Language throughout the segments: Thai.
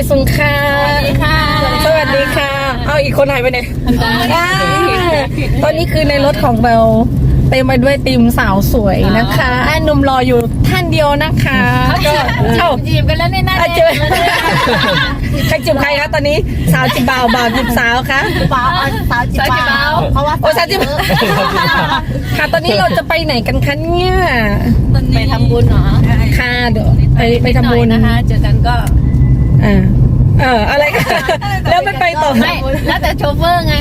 อยสุงค่ะสวัสดีค่ะสวัสดีค่ะ เอาอีกคนหายไปไหนอ่าตอนนี้คือในรถของเราเต็มไปด้วยทีมสาวสวยนะคะอะหนุ่มรออยู่ท่านเดียวนะคะก็เอ้าจีบกันแล้วนี่น่าอะเจอใครจีบใครคะตอนนี้สาวจีบบ่าวบ่าวจีบสาวคะเบาสาวจิบเบาเพราะว่าโอ้สาวจีบค่ะตอนนี้เราจะไปไหนกันคะเนี่ยไปทำบุญเหรอค่ะเดี๋ยวไปไปทำบุญนะคะ เจอกันก็ อ่าเอออะไรกันแล้วไม่ไปต่อไม่แล้วแต่โชเฟอร์ไง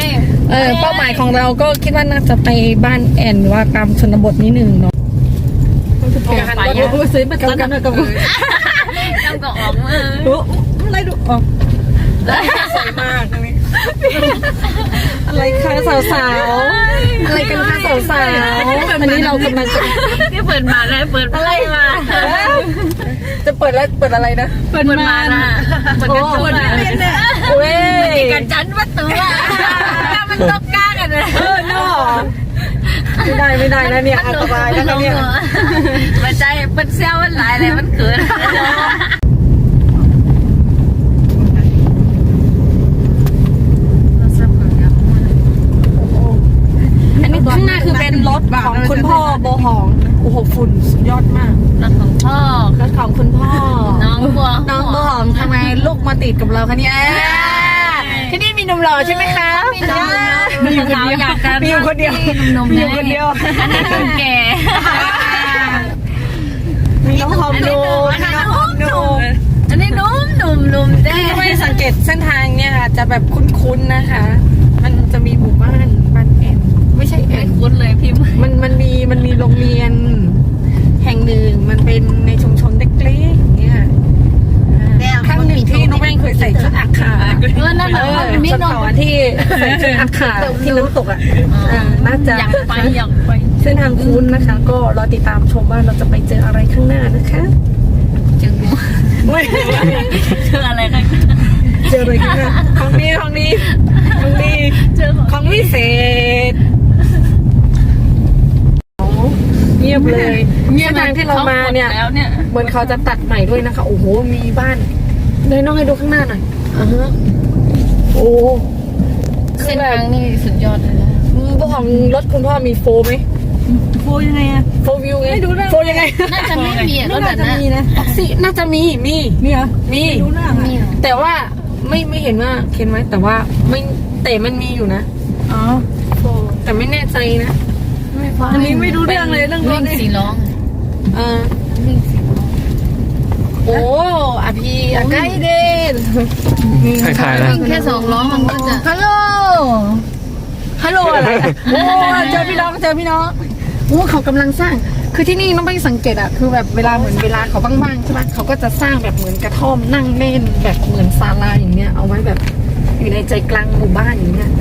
เออเป้าหมายของเราก็คิดว่าน่าจะไปบ้านแอนหรือว่ากรรมชนบทนิดหนึ่งเนาะไปอะซื้อมากันกันกับต้องก็ออกมาอะไรดูออกสวยมากนี่ อะไรคะสาวสาวๆอะไรกันคะสาวสาวๆวันนี้เรากำลังจะที่เปิดมาเลยเปิดอะไรมาจะเปิดแล้วเปิดอะไรนะเปิดมาน่ะเปิดกันชนเว้ยกันจันประตูอะมันตกกล้ากันเลยเออเนาะไม่ได้ไม่ได้นะเนี่ยอันตรายแล้วนะเนี่ย มันใจมันเซลมันหลายเลยมันเกิน อันนี้ ข้างหน้าคือเป็นรถของคุณพ่อโบหองโอ้โหฝุ่นสุดยอดมากรถของพ่อรถของคุณพ่อ น้องบัวน้องโบหองทำไมลูกมาติดกับเราคะเนี่ยที่นี่มีหนุ่มหล่อใช่ไหมคะมีหนุ่มมีอยู่คนเดียวอยากกันมีอยู่คนเดียวหนุ่มมีอยู่คนเดียวอันนี้คนแก่มีน้องหอมหนุ่มมีน้องหอมหนุ่มอันนี้หนุ่มหนุ่มหนุ่มได้ถ้าไม่สังเกตเส้นทางเนี่ยอาจจะแบบคุ้นๆนะคะมันจะ อาขาที่น้ำตกอะเออน่าจะอยากไปอยากไปเส้นทางคุ้นนะคะ ก็รอติดตามชมว่าเราจะไปเจออะไรข้างหน้านะคะเจองูไม่เจออะไรกันเจออะไรข้างหน้าของนี้ของนี้ของนี้เจอของของวิเศษโอ้เงียบเลยเส้นทางที่เรามาเนี่ยแล้วเนี่ยเหมือนเขาจะตัดใหม่ด้วยนะคะ โอ้โหมีบ้านเลยน้องให้ดูข้างหน้าหน่อยอ่าฮะโอ้ เส้นทางนี่สุดยอดเลยนะพวกของรถคุณพ่อมีโฟไหมโฟยังไงอะโฟวิวไงโฟยังไงน่าจะไม่มีอะรถน่าแบบจะนั้นมีนะออกซิน่าจะมีมี มีเหรอมีดูหน้ามีเหรอแต่ว่าไม่ไม่เห็นว่าเห็นไหมแต่ว่าไม่แต่มันมีอยู่นะ อ๋อโฟแต่ไม่แน่ใจนะอันนี้ไม่รู้เรื่องเลยเรื่องรวิ่ถงนี่สีร้อง เออ วิ่งสีร้อง โอ้อะพี่อะใกล้เด่นถ่ายๆนะวิ่งแค่สองล้อมันก็จะฮัลโหลฮัลโหลอะไรอะโอ้เจอพี่น้องเจอพี่น้องโอ้เขากำลังสร้าง คือที่นี่น้องไปสังเกตอะคือแบบเวลาเหมือนเวลาเขาบ้างๆใช่ปะเขาก็จะสร้างแบบเหมือนกระท่อมนั่งเล่นแบบเหมือนศาลาอย่างเงี้ยเอาไว้แบบอยู่ในใจกลางหมู่บ้านอย่างเงี้ย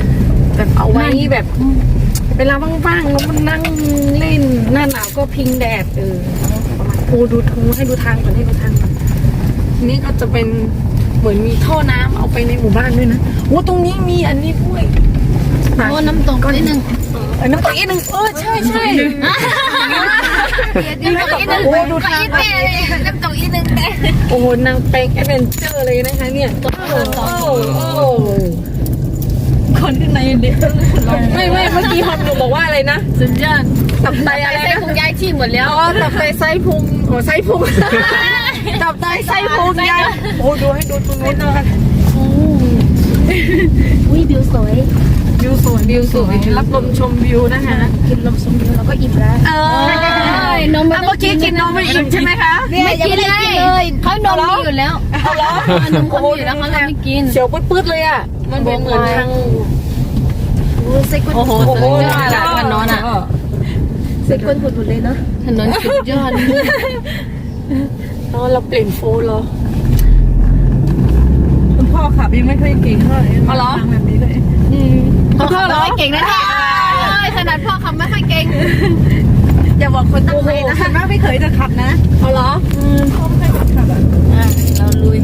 แบบเอาไว้แบบเวลาว่างๆแล้วมันนั่งเล่นหน้าหนาวก็พิงแดดเออประมาณโอ้ดูทูให้ดูทางก่อนให้ดูทางก่อ นนี่ก็จะเป็นเหมือนมีท่อน้ำเอาไปในหมู่บ้านด้วยนะโอ้ตรงนี้มีอันนี้ด้วยโอ้น้ำตกนิดนึงเออน้ำตกอีกหนึ่งเออใช่ใช่น้ำตกอีกนึงโอ้ดูทางอีกแม่เลยน้ำตกอีกนึงแต่โอ้โหนางเป็งแอดเวนเจอร์เลยนะคะเนี่ยโอ้โหโอ้โห คนข้างในเด็กไม่ไม่เมื่อกี้ฮอมหนูบอกว่าอะไรนะสุดยอดตับไตอะไรใส่นะพุงย้ายที่หมดแล้วอ๋อตับไตไส้พุงโอ้ไส้พุงตับไตไส้พุงยายโอ้ดูให้ดูตรงนู้นนะคะวิวิวสวยวิวสวยวิวสวยรับลมชมวิวนะคะกินลมชมวิวแล้วก็อิ่มแล้วเออนมเมื่อกี้กินนมไม่อิ่มใช่ไหมคะไม่กินเลยเขานมมีอยู่แล้วเอาเหรอนมเขามีอยู่แล้วเขาเลยไม่กินเสียวปื๊ดๆเลยอะ มันเป็นเหมือนทางเซ็กโอ้โหสุดยอดอะถนนอะเซ็กคนผุดๆเลยเนาะถนนสุดยอดอ๋อเราเปลี่ยนโฟล์เหรอคุณพ่อขับยังไม่เคยเก่งเท่าไหร่อ๋อเหรอทางแบบนี้เลยพ่อขับไม่ค่อยเก่งนะเนี่ยขนาดพ่อขับไม่ค่อยเก่งอย่าบอกคนตั้งใจนะฉันว่าไม่เคยจะขับนะเอาเหรออืมพ่อไม่เคยขับอะอะเราลุย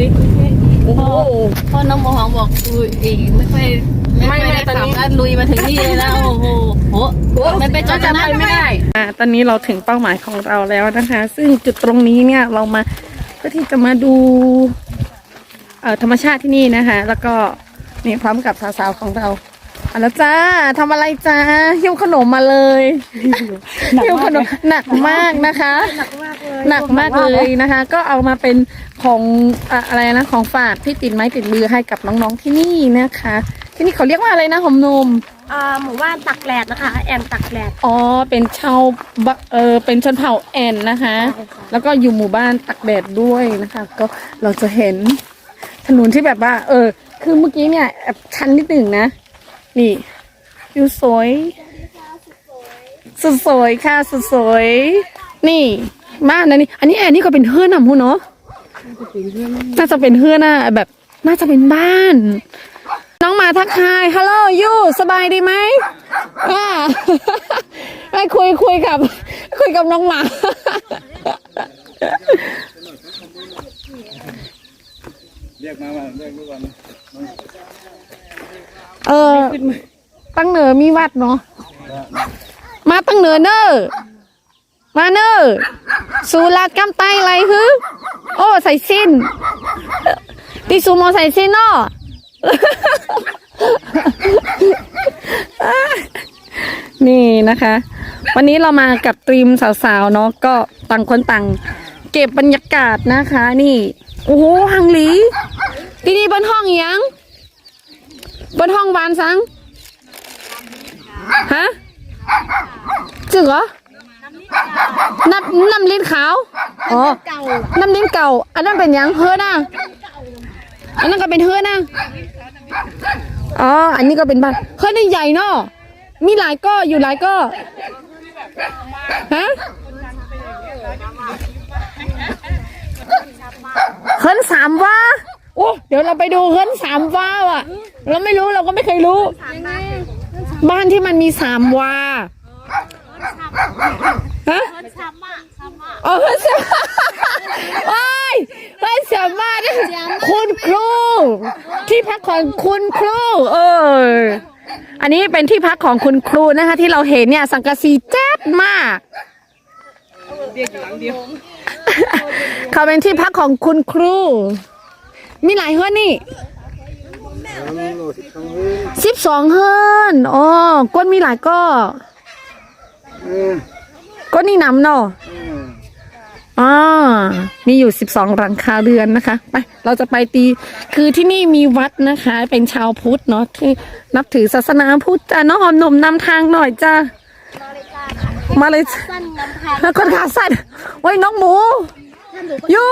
เลยโอ้โห พ่อน้องโมหองบอกลุยอีกไม่ค่อยไม่ค่อยได้ขับแล้วลุยมาถึงนี่เลยแล้วโอ้โหโหไม่ไปจอดจะไม่ได้ อ่าตอนนี้เราถึงเป้าหมายของเราแล้วนะคะ ซึ่งจุดตรงนี้เนี่ยเรามาเพื่อที่จะมาดูเอ่อธรรมชาติที่นี่นะคะ แล้วก็นี่พร้อมกับสาวๆของเรา เอาละจ้าทำอะไรจ้าหิ้วขนมมาเลยหิ้วขนมหนักมากนะคะหนักมากเลยนะคะ ก็เอามาเป็นของอะอะไรนะของฝากที่ติดไม้ติดมือให้กับน้องๆที่นี่นะคะ ที่นี่เขาเรียกว่าอะไรนะหอมนมอ่าหมู่บ้านตักแหลดนะคะ แอนตักแหลดอ๋อเป็นชาวบะเออเป็นชนเผ่าแอนนะคะ แล้วก็อยู่หมู่บ้านตักแดดด้วยนะคะ ก็เราจะเห็นถนนที่แบบว่า เออ คือเมื่อกี้เนี่ยแอบชันนิดหนึ่งนะ นี่วิวสวย สุดสวยค่ะสุดสวยนี่บ้านนะนี่อันนี้แอนนี่ก็เป็นเฮือนนำหูเนาะน่าจะเป็นเฮือนน่ะแบบ น่าจะเป็นบ้าน น้องมาทักทายฮัลโหลยูสบายดีไหมอ่าไม่คุยคุยกับ คุยกับน้องหมาเรียกมาว่าเรียกทุกวัน เออ ตั้งเหนือมีวัดเนาะมาตั้งเหนือเนอมาเนอสูลาดกำไตอะไรฮึโอ้ใส่สิ้นตีสูโมใส่สิ้นเนาะนี่นะคะ วันนี้เรามากับตรีมสาวๆเนาะก็ต่างคนต่าง เก็บบรรยากาศนะคะ นี่ โอ้โหฮังหลีที่นี่บนห้องยัง บนห้องวานสังฮะจริงเหรอน้ำน้ำลิ้นขาวอ๋อน้ำลิ้นเก่า อันนั้นเป็นหยังเฮือน่ะอันนั้นก็เป็นเฮือน่ะอ๋ออันนี้ก็เป็นบ้านเฮือนี่ใหญ่เนาะมีหลายก็อยู่หลายก็ฮะเฮิรนสามว่า โอ้เดี๋ยวเราไปดูเฮิรนสามว่าอะ เราไม่รู้เราก็ไม่เคยรู้บ้านที่มันมีสามวาฮะอ๋อเฮิรนสามโอ้ยเฮิรนสามว่าเนี่ยคุณครู ที่พักของคุณครู เออ อันนี้เป็นที่พักของคุณครูนะคะ ที่เราเห็นเนี่ยสังกะสีแจ๊ดมากเขาเป็นที่พักของคุณครู มีหลายเฮือนนี่สิบสองเฮือนอ๋อก้นมีหลายก็ก้นนี่น้ำเนาะอ๋อมีอยู่สิบสองหลังคาเรือนนะคะ ไป เราจะไปตี คือที่นี่มีวัดนะคะ เป็นชาวพุทธเนาะที่นับถือศาสนาพุทธจ้าน้องหอมหนุ่มนำทางหน่อยจ้ามาเลยจ้ะแล้วคนขาสั้นโอ้ยน้องหมู อยู่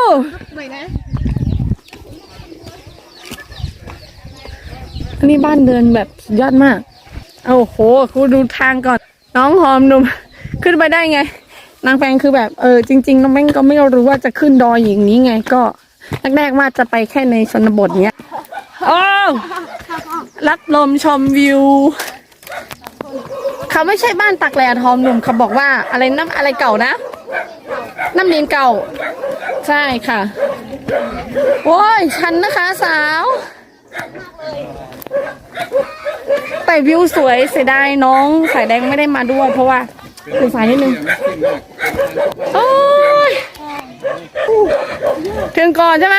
อันนี้บ้านเดินแบบยอดมาก โอ้โหคุณดูทางก่อน น้องหอมหนุ่ม ขึ้นไปได้ไง นางแปงคือแบบเออจริงๆน้องแม่งก็ไม่รู้ว่าจะขึ้นดอยอย่างนี้ไง ก็แรกๆว่าจะไปแค่ในชนบทเนี้ย โอ้รับลมชมวิว เขาไม่ใช่บ้านตักแลทอมหนุ่มเขาบอกว่าอะไรน้ำอะไรเก่านะ น้ำเลียนเก่า ใช่ค่ะ โอ้ยชันนะคะสาว แต่วิวสวยเสียดายน้องสายแดงไม่ได้มาด้วย เพราะว่าคือสายนิดนึงโอ้ยถึงก่อนใช่ไหม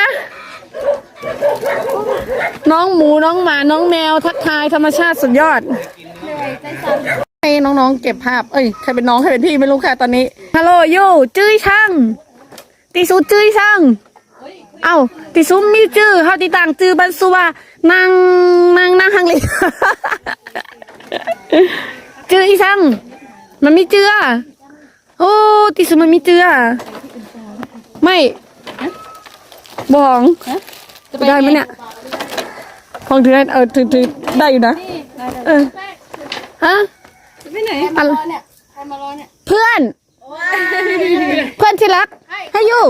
น้องหมูน้องหมาน้องแมวทักทายธรรมชาติสุดยอดให้น้องๆเก็บภาพ เอ้ยใครเป็นน้องใครเป็นพี่ไม่รู้ค่ะตอนนี้ฮัลโหลยูจื้อช่างตีซูจื้อช่าง เอ้าตีซูมีจื้อเฮาตีต่างจื้อบันซูว่านางนางนางฮังเลจื้ออีช่างมันมีเจือโอ้ตีซูมันมีเจือไม่บองได้ไหมเนี่ยพองถือได้เออถือถือได้อยู่นะเออฮะไปไหนอะไรเนี่ยใครมารอเนี่ยเพื่อนเพื่อนที่รักให้อยู่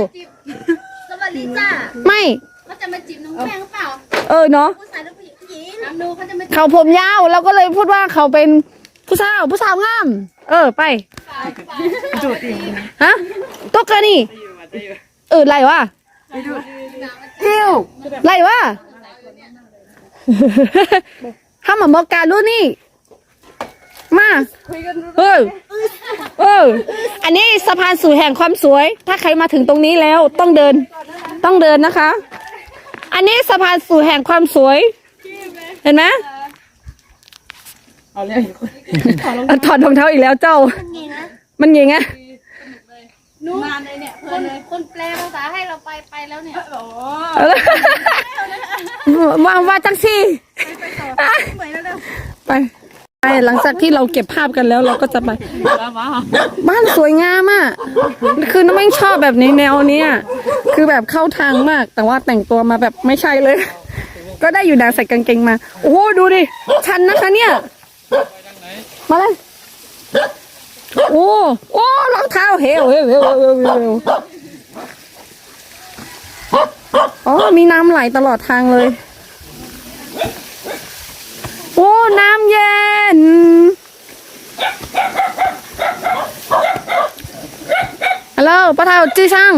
สวัสดีจ้าไม่เขาจะมาจีบน้องแป้งหรือเปล่าเออเนาะผู้ชายหรือผู้หญิงผู้หญิงน้ำดูเขาจะมาเขาผมยาวเราก็เลยพูดว่าเขาเป็นผู้สาวผู้สาวงามเออไปฮะตกกันนี่เออไรวะฮิวไรวะห้ามมาบอกการรู้นี่มาเออเอออันนี้สะพานสู่แห่งความสวย ถ้าใครมาถึงตรงนี้แล้วต้องเดิน ต้องเดินนะคะ อันนี้สะพานสู่แห่งความสวย เห็นไหมเอาเลยถอดรองเท้าอีกแล้วเจ้า มันยิงอะนู้นคนคนแปลภาษาให้เราไปไปแล้วเนี่ยว่าว่าจังสิไปไป หลังจากที่เราเก็บภาพกันแล้วเราก็จะไปบ้านสวยงามอะคือน้องแม่งชอบแบบนี้แนวเนี้ยคือแบบเข้าทางมาก แต่ว่าแต่งตัวมาแบบไม่ใช่เลย ก็ได้อยู่นะใส่กางเกงมา โอ้โหดูดิชันนะคะเนี่ย มาเลยโอ้โอ้รองเท้าเฮวเฮวเฮวเฮวเฮวอ๋อมีน้ำไหลตลอดทางเลย โอ้ น้ำเย็น ฮัลโหลป้าเท่าจื้อช่าง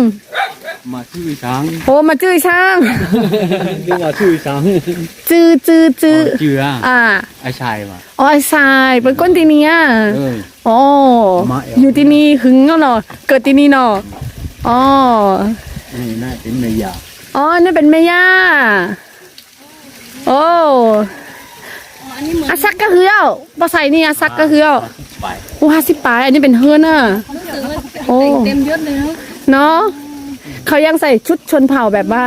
มาชื่อช้างโอ้มาจื้อช่างเรียกว่าชื่อช้างจื้อจื้อจื้อเจืออ่าไอชายว่ะอ๋อไอ้ทรายเป็นก้นที่นี่อะเอ้ยอ๋อมาเอวอยู่ที่นี่หึงเนาะเนาะเกิดที่นี่เนาะอ๋อนี่น่าเป็นเมียาอ๋อนี่เป็นแม่ย่าโอ้ อาซักก็เฮือบ่ใส่นี่อาซักก็เฮือไปว้าสิปลายอันนี้เป็นเฮือนอะโอ้เต็มยศเลยเนาะเนาะเขายังใส่ชุดชนเผ่าแบบว่า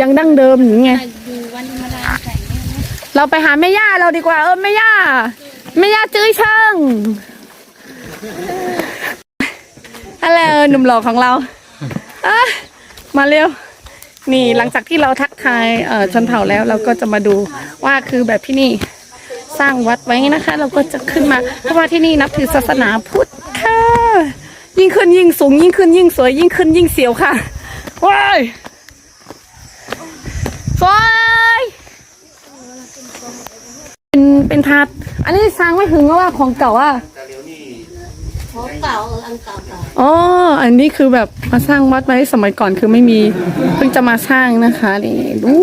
ยังดั้งเดิมอย่างไงอยู่วันธรรมดาใส่เนี่ยนะเราไปหาแม่ย่าเราดีกว่า เออแม่ย่าแม่ย่าจื้อช่างอะไรหนุ่มหล่อของเราอะมาเร็ว นี่หลังจากที่เราทักทายเอ่อชนเผ่าแล้วเราก็จะมาดูว่าคือแบบที่นี่ สร้างวัดไว้นะคะ เราก็จะขึ้นมาเพราะว่าที่นี่นับถือศาสนาพุทธค่ะยิ่งขึ้นยิ่งสูงยิ่งขึ้นยิ่งสวยยิ่งขึ้นยิ่งเสียวค่ะว้ายสวยเป็นเป็นทัดอันนี้สร้างไม่ถึงว่าของเก่าอะของเก่าอันเก่าเก่าอ๋ออันนี้คือแบบมาสร้างวัดไว้สมัยก่อนคือไม่มี เพิ่งจะมาสร้างนะคะนี่ดู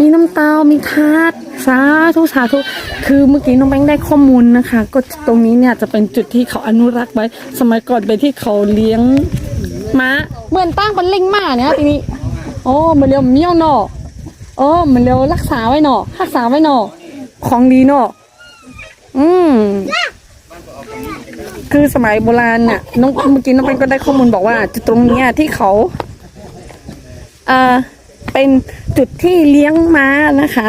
มีน้ำเตามีทาดสาธุสาธุคือเมื่อกี้น้องแบงค์ได้ข้อมูลนะคะ ก็ตรงนี้เนี่ยจะเป็นจุดที่เขาอนุรักษ์ไว้ สมัยก่อนเป็นที่เขาเลี้ยงม้าเหมือนตั้งเป็นลิงม้าเนี่ยทีนี้โอ้มือนเรียวเมี่ยวเนาะโอ้มือนเรียวรักษาไว้เนาะรักษาไว้เนาะของดีเนาะอืมคือสมัยโบราณเนี่ยน้องเมื่อกี้น้องเป็นก็ได้ข้อมูลบอกว่าจุดตรงเนี้ยที่เขาเอ่อ เป็นจุดที่เลี้ยงม้านะคะ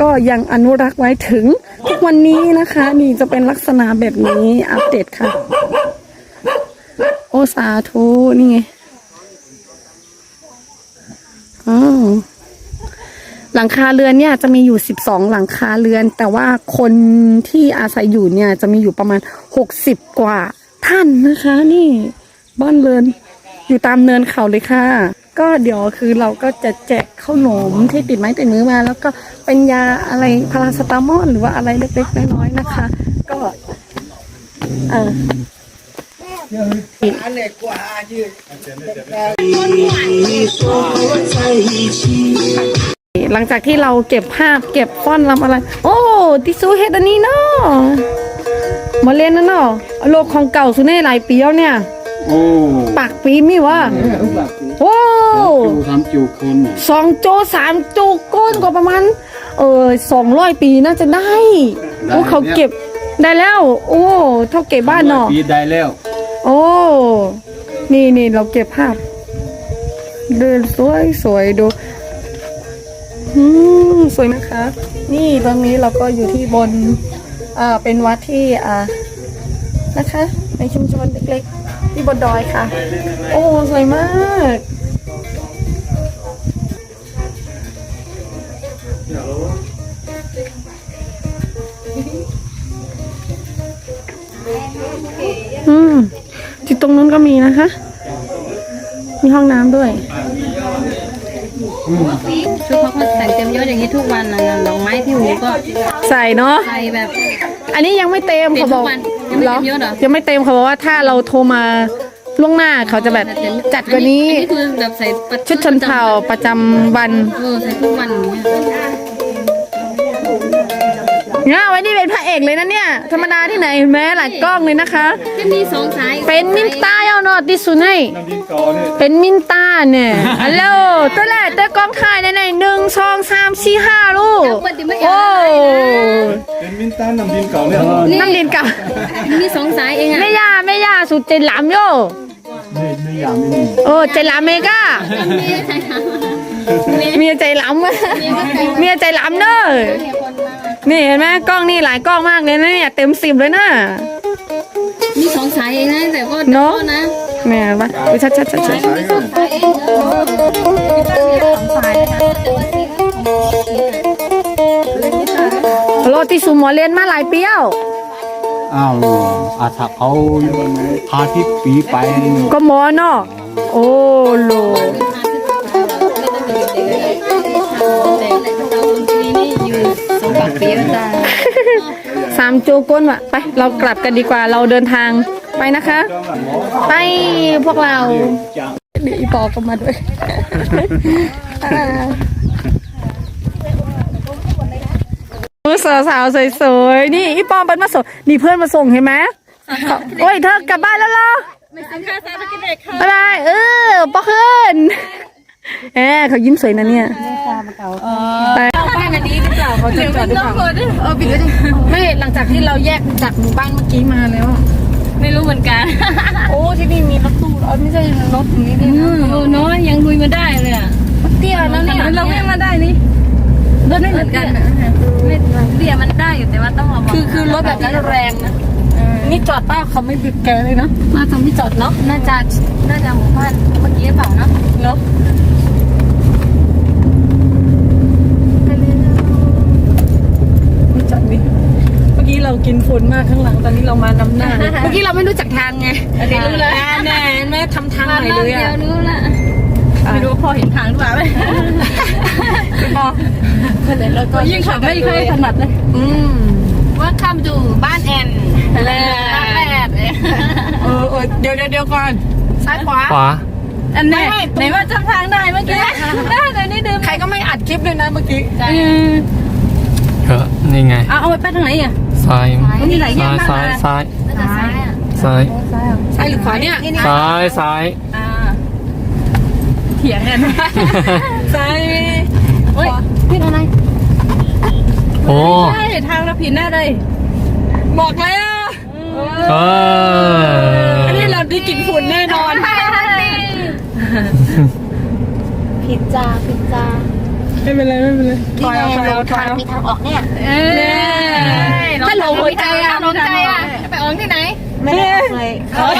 ก็ยังอนุรักษ์ไว้ถึงทุกวันนี้นะคะ นี่จะเป็นลักษณะแบบนี้อัปเดตค่ะ โอสาธุนี่ไงอ๋อหลังคาเรือนเนี่ยจะมีอยู่สิบสองหลังคาเรือน แต่ว่าคนที่อาศัยอยู่เนี่ยจะมีอยู่ประมาณหกสิบกว่าท่านนะคะ นี่ บ้านเรือนอยู่ตามเนินเขาเลยค่ะ ก็เดี๋ยวคือเราก็จะแจกข้าวหนมที่ติดไม้ติดมือมา แล้วก็เป็นยาอะไรพาราสตามอลหรือว่าอะไรเล็กๆน้อยๆนะคะ ก็เออหลังจากที่เราเก็บภาพเก็บฟ้อนรำอะไร โอ้ติซูเฮดอันนี้เนาะมาเล่นนะเนาะโลกของเก่าสุเน่หลายปีแล้วเนี่ย โอ้ปากปีมีวะโอ้จูทำจูคนน่ะสองโจสามโจก้นกว่าประมาณเออสองร้อยปีน่าจะได้โอ้เขาเก็บได้แล้ว โอ้เท่าเก็บบ้านเนาะปีได้แล้ว โอ้นี่นี่เราเก็บภาพ เดินสวยสวยดูอืมสวยนะคะ นี่ตรงนี้เราก็อยู่ที่บน อ่า เป็นวัดที่ อ่า นะคะ ในชุมชนเล็กๆ ที่บนดอยค่ะ โอ้สวยมากอืมที่ตรงนู้นก็มีนะคะ มีห้องน้ำด้วยชุดเขาก็แต่งเต็มยศอย่างนี้ทุกวันนะดอกไม้ที่หูก็ใส่เนาะใส่แบบ อันนี้ยังไม่เต็มเขาบอก เต็มทุกวันยังไม่เต็มยศเหรอยังไม่เต็มเขาบอกว่าถ้าเราโทรมาล่วงหน้าเขาจะแบบจัดกว่านี้อันนี้คือแบบใส่ประชุดชนเผ่าประจำวัน เออใส่ทุกวันอย่างเงี้ย เนี่ยวันนี้เป็นพระเอกเลยนะเนี่ย ธรรมดาที่ไหนเห็นไหมหลายกล้องเลยนะคะแค่มีสองสายเป็นมินตาเอาเนาะที่สุดให้น้ำดินก่อเนี่ยเป็นมินตาเนี่ยฮัลโหลตัวแรกตัวกล้องถ่ายในไหนหนึ่งสองสามสี่ห้าลูกเปิดดิไม่โอ้เป็นมินตันน้ำดินเก่าเนี่ยน้ำดินกับมีสองสายเองอะแม่ย่าแม่ย่าสุดเจนหลามโยไม่ไม่อยากไม่มีโอ้เจนหลามเมก้าเมียใจหลามวะเมียใจหลามเด้อ นี่เห็นไหมกล้องนี่หลายกล้องมากเลยนะเนี่ยเต็มสิบเลยนะมีสองสายเองนะแต่ก็เนอะนะแม่วะอุ๊ยชัดชัดชัดชัดสายกันสายเองเออสายนะคะแต่ว่าสีโรติสูหมอเรียนมาหลายปีแล้วอ้าวอาถ้าเขาพาที่ปีไปก็หมอเนาะโอ้โล สามโจก้นว่ะไป เรากลับกันดีกว่าเราเดินทางไปนะคะ ไปพวกเราเดี๋ยวอีปอก็มาด้วยสาวสาวสวยๆนี่อีปอมเป็นมาส่งนี่เพื่อนมาส่งเห็นไหมโอ้ยเธอกลับบ้านแล้วเหรอบ๊ายบายเออปอขึ้นเออเขายิ้มสวยนะเนี่ยไป อันนี้หรือเปล่าเขาจะจอดหรือเปล่าเออปิดไว้ดิไม่หลังจากที่เราแยกจากหมู่บ้านเมื่อกี้มาแล้วอะไม่รู้เหมือนกัน โอ้ที่นี่มีรถตู้เออไม่ใช่รถนี้ดิโอ้เนาะยังลุยมาได้เลยอะเตี้ยแล้วเนี่ยเราไม่มาได้นี่รถไม่เหมือนกันนะไม่เบียมันได้อยู่แต่ว่าต้องระวังคือคือรถแบบนี้แรงนะนี่จอดป้าเขาไม่บีบแกเลยนะมาทำที่จอดเนาะน่าจะน่าจะหมู่บ้านเมื่อกี้หรือเปล่าเนาะเนาะไม่ จอดดิเมื่อกี้เรากินฝุ่นมากข้างหลัง ตอนนี้เรามานำหน้า เมื่อกี้เราไม่รู้จักทางไงอันนี้รู้แล้วแน่แม่ทำทางใหม่เลยเดีอะยวรู้ละไม่รู้ว่าพ่อเห็นทางหรือเปล่าไหมพอแล้วก็ยิ่งขับไม่ค่อยถนัดเลยอืมว่าข้ามดูบ้านแอนแล้วบ้านแอนเลยเออเออเดี๋ยวเดี๋ยวเดี๋ยวก่อนซ้ายขวาขวาอันไหนไหนว่าจำทางได้เมื่อกี้ได้เลยนี่ดื่มใครก็ไม่อัดคลิปเลยนะเมื่อกี้ เออนี่ไงเอาเอาไปทางไหนอะ ซ้ายมันมีหลายแยซ้ากยมากซ้ายนะ ซ้ายซ้ายอะซ้ายซ้ายหรือขวาเนี่ยซ้ายซ้าย อ่าเถียงกัน ซ้ายเฮ้ยพี่อะไรโอ้ใช่ทางเราผิดแน่เลยบอกแล้วเอออันนี้เราได้กลินฝุ่นแน่นอน ผิดจ้าผิดจ้า ไม่เป็นไรไม่เป็นไรถอยเอาถอยเอาถอยเอามีทางออกเนี่ยเอ้ยถ้าหลงหัวใจอะหลงใจอะไปออกที่ไหนไม่ได้ออกเลยโอ้ย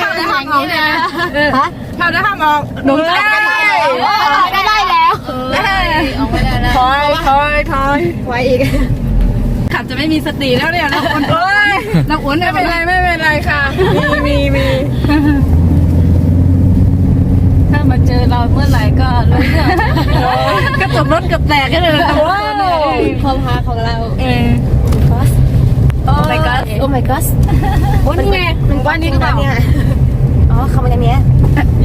เข้าได้ห้ามออกนะเข้าได้ห้ามออกหลงใจไม่ได้แล้วออกไม่ได้แล้วถอยถอยถอยไว้อีกขับจะไม่มีสติแล้วเนี่ยเราอ้วนเอ้ยเราอ้วนไม่เป็นไรไม่เป็นไรค่ะ มีมีมีถ้ามาเจ อเราเมื่อไหร่ก็รู้เรื่องกระจกรถเกับแตกกันเลยนะว้าวความพาของเราเออโอ้ my god โอ้ my god โอ้นี่ไงมันว่านี่หรือเปล่าเนี่ยอ๋อคำว่าอย่างเนี้ย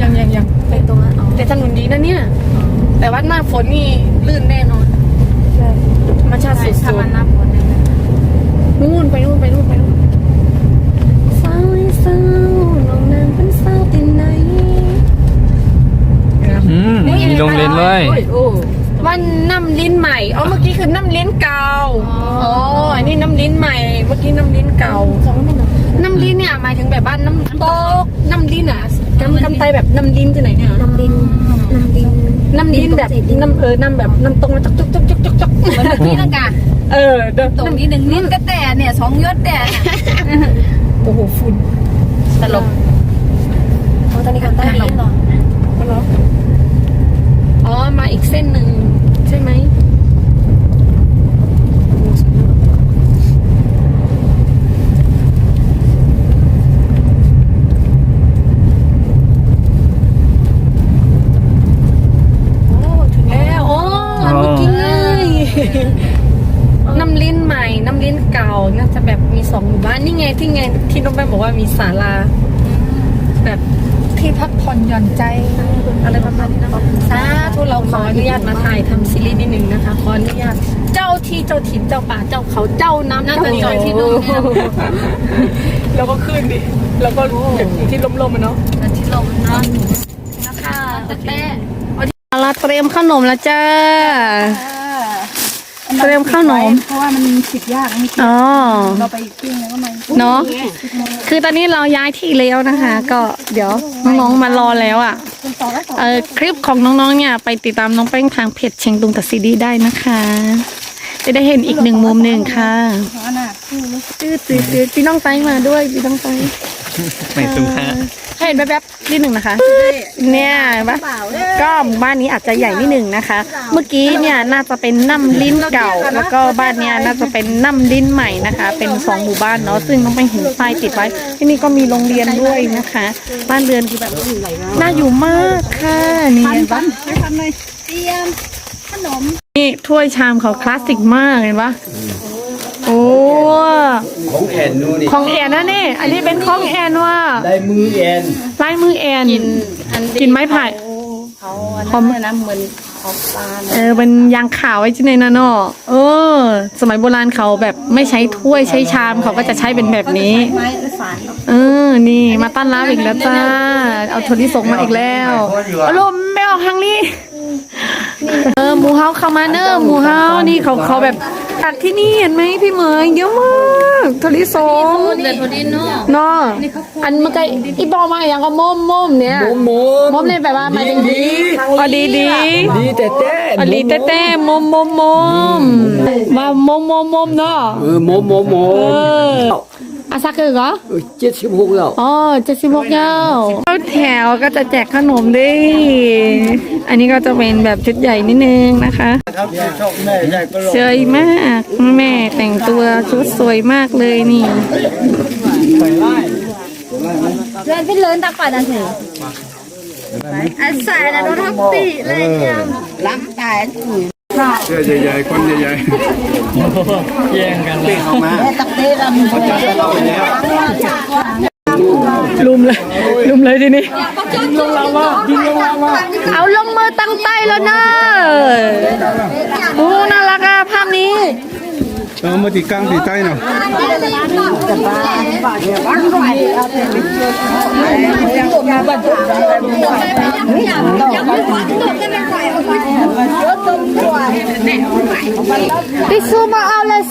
ยังยังยังเป็นตรงนั้นอ๋อแต่ถนนดีนะเนี่ย แต่ว่าหน้าฝนนี่ลื่นแน่นอนใช่ธรรมชาติสุดถ้ามันๆนับคนเนี่ยนู่นไปนู่นไปนู่นไปนู่น มมีโรงเรียนเลยวันน้ำลิ้นใหม่อ๋อเมื่อกี้คือน้ำลิ้นเก่าอ๋ออันนี้น้ำลิ้นใหม่ เมื่อกี้น้ำลิ้นเก่าสองไม่หนอน้ำลิ้นเนี่ยหมายถึงแบบบ้านน้ำตกน้ำลิ้นอะกำกำไตแบบน้ำลิ้นที่ไหนเนี่ยน้ำดินน้ำดินน้ำลิ้นแบบน้ำเออน้ำแบบน้ำตรงแล้วจุกจุกจุกจุกจุกจุกเหมือนเมื่อกี้นะกะเออเดินตรงนี้หนึ่งนิ้นก็แต่เนี่ยสองยศแต่โอ้โหฝุ่นตลกอ๋อตอนนี้กันใต้ดินเหรอเหรอ อ๋อ มาอีกเส้นหนึ่งใช่ไหมโอ้ถึงแล้วโอ้เมื่อกี้ไงน้ำลิ้นใหม่ น้ำลิ้นเก่าน่าจะแบบมีสองหมู่บ้าน นี่ไงที่ไงที่น้องแป้งบอกว่ามีศาลาแบบ ที่พักผ่อนหย่อนใจอะไรประมาณนี้นะสาธุเราขออนุญาตมาถ่ายทำซีรีส์นิดนึงนะคะ ขออนุญาต เจ้าที่เจ้าถิ่นเจ้าป่าเจ้าเขาเจ้าน้ำน่าจะจอดที่นู่นเนี่ยแล้วก็ขึ้นดิ แล้วก็อยู่ที่ลมๆมันเนาะที่ลมเนาะเอาละเตรียมขนมแล้วจ้า เตรียมข้าวหนมเพราะว่ามันสิบยากไม่อ๋อ เราไปปิ้งแล้วก็มันเนาะ คือตอนนี้เราย้ายที่แล้วนะคะ ก็เดี๋ยวน้องๆมารอแล้วอะ ต่อแล้วต่อเออคลิปของน้องๆเนี่ยไปติดตามน้องแป้งทางเพจเชียงตุงตัดซีดีได้นะคะ จะได้เห็นอีกหนึ่งมุมหนึ่งค่ะเพราะน่ะตื้อตื้อตื้อพี่น้องไตมาด้วยพี่น้องไตไม่ตุ้งค่ะ เห็นแป๊บๆนิดหนึ่งนะคะ เนี่ยเห็นปะก็หมู่บ้านนี้อาจจะใหญ่นิดหนึ่งนะคะ เมื่อกี้เนี่ยน่าจะเป็นน้ำลิ้นเก่า แล้วก็บ้านเนี่ยน่าจะเป็นน้ำลิ้นใหม่นะคะ เป็นสองหมู่บ้านเนาะซึ่งน้องแป้งเห็นป้ายติดไว้ ที่นี่ก็มีโรงเรียนด้วยนะคะ บ้านเรือนคือแบบน่าอยู่มากค่ะนี่เห็นปะไปทำเลยเตรียมขนมนี่ถ้วยชามเขาคลาสสิกมากเห็นปะ โอ้ของแอนนู่นนี่ของแอนนะนี่อันนี้เป็นของแอนว่าได้มือแอนลายมือแอนอันกินไม้ไผ่เขาอันนั้นนะเหมือนเขาปลาเออเป็นยางขาวไว้ที่ในนั่นเนาะเออ สมัยโบราณเขาแบบไม่ใช้ถ้วยใช้ชามเขาก็จะใช้เป็นแบบนี้ ไม้ฝานเออ นี่มาต้อนรับอีกแล้วจ้า เอาโทรที่ส่งมาอีกแล้วอารมณ์ไม่ออกทางนี้ เออหมูเฮาเข้ามาเนอะหมูเฮานี่เขาเขาแบบ ตักที่นี่เห็นไหมพี่เหมยเยอะมากโทรที่ส่งเด็ดพอดีเนาะเนาะอันเมื่อกี้อีบอมาอย่างก็มมมมเนี่ยโมโมมมเนี่ยแปลว่าหมายถึงดีอ๋อดีดีดีแต่แต่อลีเต้เต้มมมมมมามมมมมเนาะ เออโมโมโมเออ อาซาคือเหรอเจ็ดสิบหกแล้วอ๋อเจ็ดสิบหกเย้าเข้าแถวก็จะแจกขนมด้วย อันนี้ก็จะเป็นแบบชุดใหญ่นิดนึงนะคะสวยมากแม่แต่งตัวชุดสวยมากเลยนี่เดินไปเลินตาป่าดันเถอะอันใส่แล้วทักตีเลยเนี่ยล้ำตาย เสื้อใหญ่ๆคนใหญ่แย่งกันแล้วลุมเลยลุมเลยทีนี้ลงเราว่ายิงลงเราว่าเอาลงมือตั้งใจแล้วเนอะโอ้น่ารักอะภาพนี้ ๆเออมาตีกลางตีใต้เนาะพี่ซูมาเอาเลย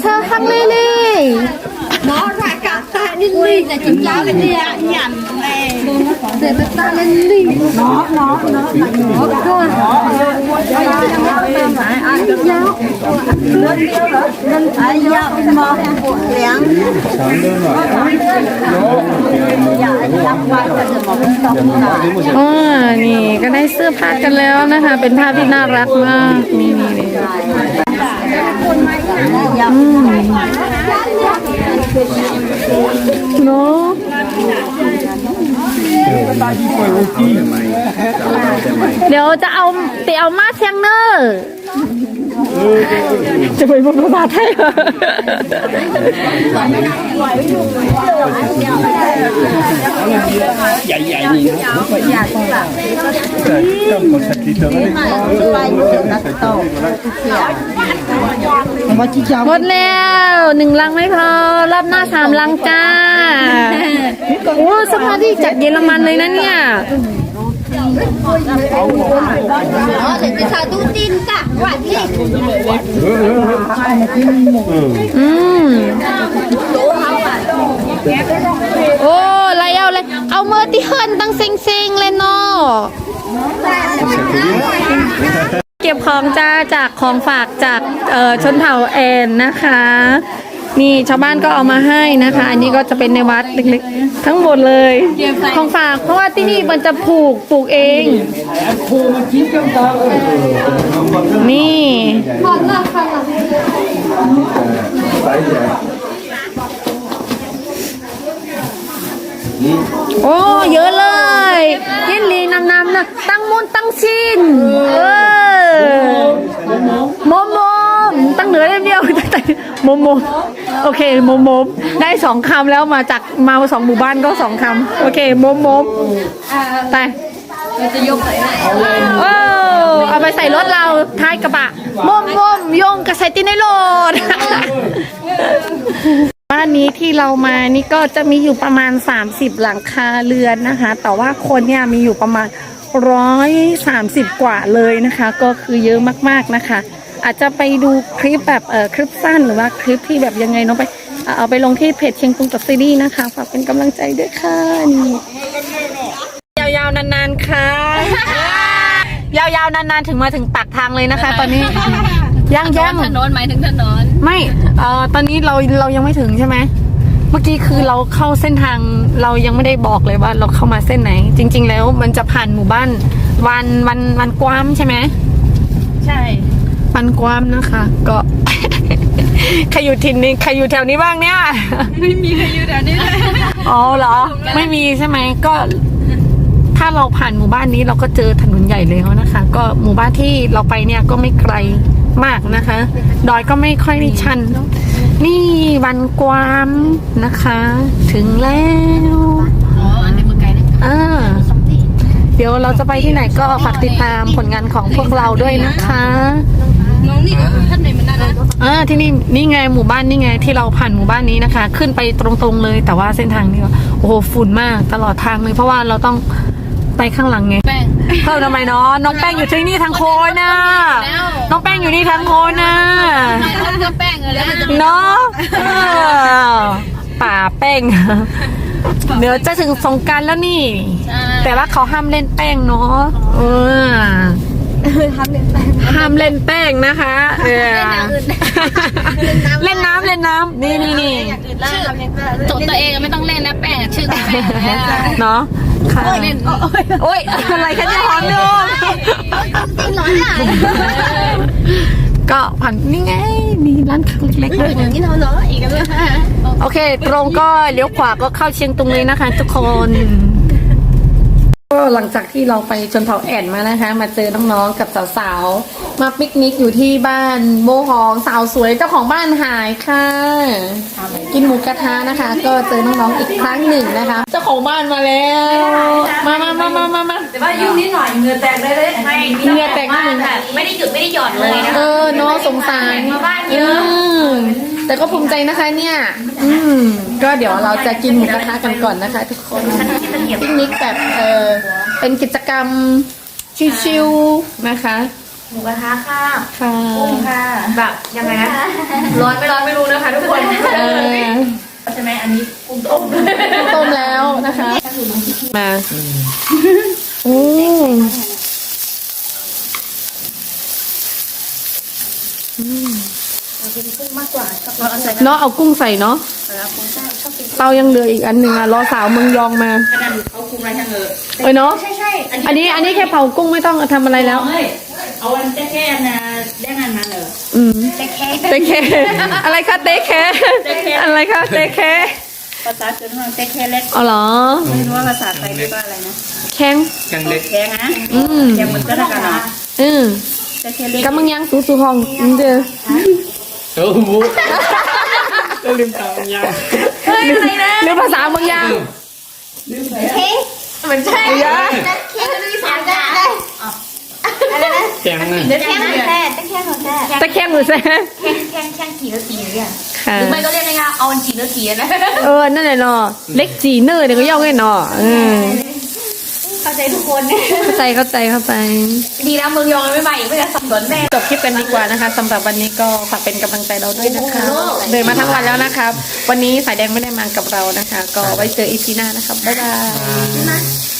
เด็กตาเล่นลิงน้องน้องน้อาะเนาะเนาะก็เนาะยาวยาวยาวอันยาวมองปวดแรงอ้อนี่ก็ได้เสื้อผ้ากันแล้วนะคะ เป็นภาพที่น่ารักมากนี่นี่นี่เนาะ เดี๋ยวจะเอาเตียวมาเชียงเนอร์ จะไปพูดภาษาไทยเหรอจำกดสติตัวนี้หมดแล้วหนึ่งลังไม่พอรอบหน้าสามลังจ้าโอ้สภาพที่จากเยอรมันเลยนะเนี่ย nó để cái sao tung tin cả quản lý อืมโอ้ไรเอาเลย เอาเมื่อที่เฮินตั้งซิงซิงๆเลยเนาะเก็บของจ้าจากของฝากจากเออชนเผ่าแอนนะคะ นี่ชาวบ้านก็เอามาให้นะคะ อันนี้ก็จะเป็นในวัดเล็กๆ ทั้งหมดเลย ของฝากเพราะว่าที่นี่มันจะปลูกปลูกเอง นี่โอ้เยอะเลยยินลีนำนำนะตั้งมุนตั้งชินเออโมโมมตั้งเหนือได้เดียวตั้ง แต่โมโมมโอเคโมโมมได้สองคำแล้วมาจากมาสองหมู่บ้านก็สองคำโอเคโมโมมไปจะยกใส่โอ้เอาไปใส่รถเราท้ายกระบะโมมโมมโยงกระใส่ตินในรถบ้านนี้ที่เรามานี่ก็จะมีอยู่ประมาณ 30 หลังคาเรือนนะคะ แต่ว่าคนเนี่ยมีอยู่ประมาณร้อยสามสิบกว่าเลยนะคะ ก็คือเยอะมากๆนะคะ อาจจะไปดูคลิปแบบเออคลิปสั้นหรือว่าคลิปที่แบบยังไงเนาะไปเอาเอาไปลงที่เพจเชียงตุงกับซีรีส์นะคะฝากเป็นกำลังใจด้วยค่ะนี่ยาวๆนานๆค่ะ ยาวๆนานๆถึงมาถึงปากทางเลยนะคะ ตอนนี้ย่างย่างถนนหมายถึงถนนไม่เอ่อตอนนี้เราเรายังไม่ถึงใช่ไหมเมื่อกี้คือเราเข้าเส้นทางเรายังไม่ได้บอกเลยว่าเราเข้ามาเส้นไหน จริง ๆ แล้วมันจะผ่านหมู่บ้านวันวันวันกวามใช่ไหมใช่ วันกวามนะคะ ก็ ใครอยู่ทินนี้ใครอยู่แถวนี้บ้างเนี่ย ไม่มีใครอยู่แถวนี้เลยอ๋อเหรอ ไม่มีใช่ไหมก็ ถ้าเราผ่านหมู่บ้านนี้เราก็เจอถนนใหญ่เลยนะคะ ก็หมู่บ้านที่เราไปเนี่ยก็ไม่ไกลมากนะคะ ดอยก็ไม่ค่อยได้ชัน นี่วันกวามนะคะ ถึงแล้วอ๋ออันนี้มันไกลนะอ่าเดี๋ยวเราจะไปที่ไหนก็ฝากติดตามผลงานของพวกเราด้วยนะคะ น้องนี่ก็คือท่านไหนมันน่ารักอ่าที่นี่นี่ไงหมู่บ้านนี่ไง ที่เราผ่านหมู่บ้านนี้นะคะ ขึ้นไปตรงๆเลย แต่ว่าเส้นทางนี้ก็โอ้โหฝุ่นมากตลอดทางเลยเพราะว่าเราต้องไปข้างหลังไงแป้งเพิ่มทำไมเนาะน้องแป้งอยู่ที่นี่ทั้งโคนนะแล้วน้องแป้งอยู่นี่ทั้งโคนนะไม่รถก็แป้งเลยแล้วมันจะเนาะเออป่าแป้งเดี๋ยวจะถึงสงกรารแล้วนี่ แต่ว่าเขาห้ามเล่นแป้งเนาะเออ ห้ามเล่นแป้งนะคะเออเล่นน้ำเล่นน้ำนี่นี่นี่จดตัวเองไม่ต้องเล่นนะแป้งชื่อแป้งเนาะค่ะเล่นโอ้ยอะไรคะเนี่ยหอมดูก็ผ่านนี่ไงมีร้านค้าเล็กๆด้วยนี่เราเนาะอีกแล้วโอเค ตรงก็เลี้ยวขวาก็เข้าเชียงตุงเลยนะคะ ทุกคนก็ หลังจากที่เราไปชนเผ่าแอนมานะคะ มาเจอน้องๆกับสาวๆ มาปิกนิกอยู่ที่บ้านโบหองสาวสวยเจ้าของบ้านหายค่ะ กินหมูกระทะนะคะ ก็เจอน้องๆอีกครั้งหนึ่งนะคะ เจ้าของบ้านมาแล้ว มามามามามามาแต่ว่ายุ่งนิดหน่อยเหงื่อแตกเลยเลยไม่เหงื่อแตกนิดหนึ่งไม่ได้หยุดไม่ได้หย่อนเลยนะเออเน้องสงสารมาบ้านเยอะมแต่ก็ภูมิใจนะคะเนี่ย อืม ก็เดี๋ยวเราจะกินหมูกระทะกันก่อนนะคะ ทุกคน ปิกนิกแบบเออเป็นกิจกรรมชิวๆนะคะ หมูกระทะค่ะค่ะค่ะ แบบยังไงนะร้อนไม่ร้อนไม่รู้นะคะทุกคนเออใช่ไหมอันนี้กุ้งต้มต้มแล้วนะคะ มาโอ้ เนาะเอากุ้งใส่เนาะเตายังเหลืออีกอันหนึ่งอะรอสาวเมืองยองมาเอากุ้งอะไรทั้งเออเออเนาะใช่ใช่อันนี้อันนี้แค่เผากุ้งไม่ต้องทำอะไรแล้ว เฮ้ยเอาอันแค่แค่นะได้งานมาเหรออืมแค่แค่เตเคอะไรคะเตเคอะไรคะเตเคภาษาจีนว่าแค่แค่เล็กอ๋อเหรอ ไม่รู้ว่าภาษาไทยเรียกว่าอะไรนะแข็งกังเล็กแค่นะอืมแค่เหมือนกันนะกันเนาะอืมแค่แค่เล็ก กำมังยังสูสูหองอืมเด้อ โอ้โหก็ลืมตามยังหรือภาษาเมืองยังเหมือนใช่เยอะแค่ดูสามได้อะไรนะแข็งน่ะเดี๋ยวแค่แค่แต่แค่ของแค่ตะแคงหรือแซ่แค่แค่แค่กี่นาทีเนี่ยค่ะหรือไม่ก็เรียกง่ายๆเอาอันกี่นาทีนะเออนั่นแหละเนาะเล็กจีเนอร์เดี๋ยวก็ย่องไงเนาะเออ เข้าใจทุกคนเนี่ยเข้าใจเข้าใจเข้าใจ ดีนะเมืองยองไม่มาอีกไม่จะสับสนแม่จบคลิปกันดีกว่านะคะสำหรับวันนี้ก็ฝากเป็นกำลังใจเราด้วยนะคะ เดินมาทั้งวันแล้วนะครับ วันนี้สายแดงไม่ได้มากับเรานะคะ ก็ไว้เจออีพีหน้านะครับบ๊ายบาย